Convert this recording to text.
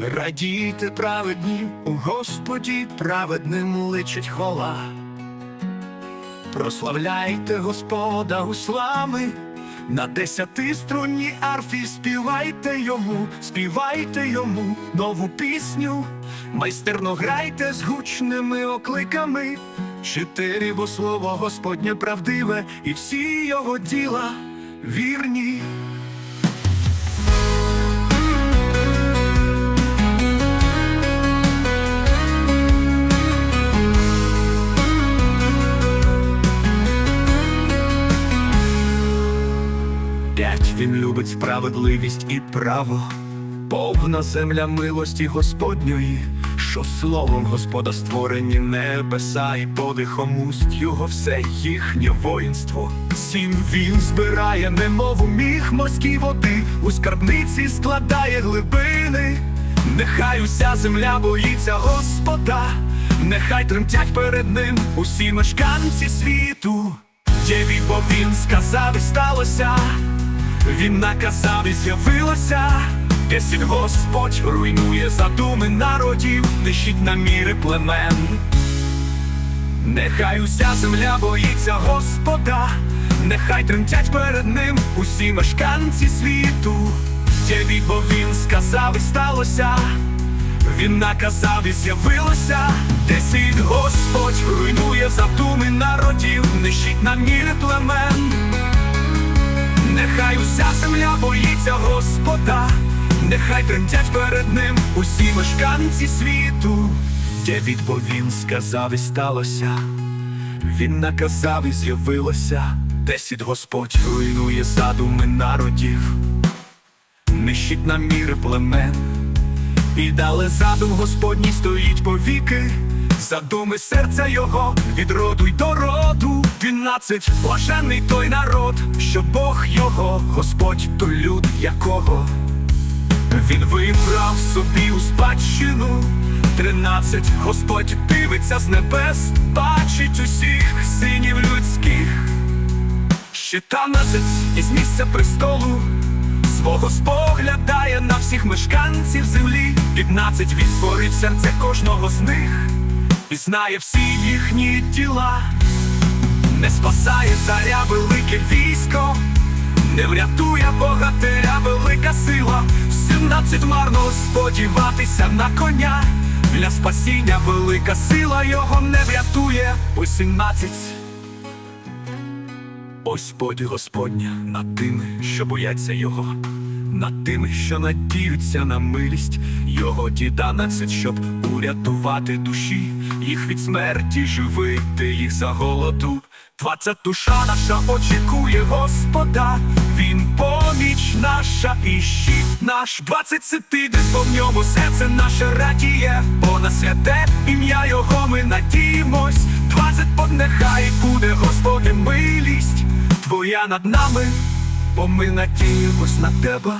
Радійте праведні, у Господі праведним личить хвала. Прославляйте Господа гуслами, на десяти струнній арфі співайте йому, співайте йому нову пісню, майстерно грайте з гучними окликами. Чотири, бо слово Господнє правдиве, і всі його діла вірні. Він любить справедливість і право, повна земля милості Господньої, що словом Господа створені небеса, і подихом уст його все їхнє воїнство. Сім він збирає, немов міг морські води, у скарбниці складає глибини. Нехай уся земля боїться Господа, нехай тремтять перед ним усі мешканці світу. Єві, бо він сказав і сталося. Він наказав і з'явилося, Десять Господь руйнує задуми народів, нищить наміри племен. Нехай уся земля боїться Господа, нехай тремтять перед ним усі мешканці світу. Єві, бо він сказав і сталося, він наказав і з'явилося, Десять Господь руйнує задуми народів, нищить наміри племен. Нехай уся земля боїться Господа, нехай тремтять перед ним усі мешканці світу. Девід, бо сказав і сталося, він наказав і з'явилося, Десять Господь руйнує задуми народів, нищить наміри племен, і дали задум Господній стоїть повіки, задуми серця його від роду й до роду. Двінадцять блаженний той народ, що Бог його, Господь той люд якого. Він вибрав собі у спадщину. Тринадцять Господь дивиться з небес, бачить усіх синів людських. Щитанадцять із місця престолу свого споглядає на всіх мешканців землі. П'ятнадцять він створив серце кожного з них і знає всі їхні діла. Не спасає царя велике військо, не врятує богатиря велика сила. Сімнадцять марно сподіватися на коня. Для спасіння велика сила його не врятує. Ось сімнадцять. Ось поділ Господня над тими, що бояться його, над тими, що надіються на милість, його діданадцять, щоб урятувати душі, їх від смерті живити, їх за голоду. Двадцять душа наша очікує Господа, він поміч наша і щит наш. Двадцять сидить, бо в ньому серце наше радіє, бо на святе ім'я його ми надіємось. Двадцять под нехай буде Господи милість Твоя над нами, бо ми надіємось на тебе.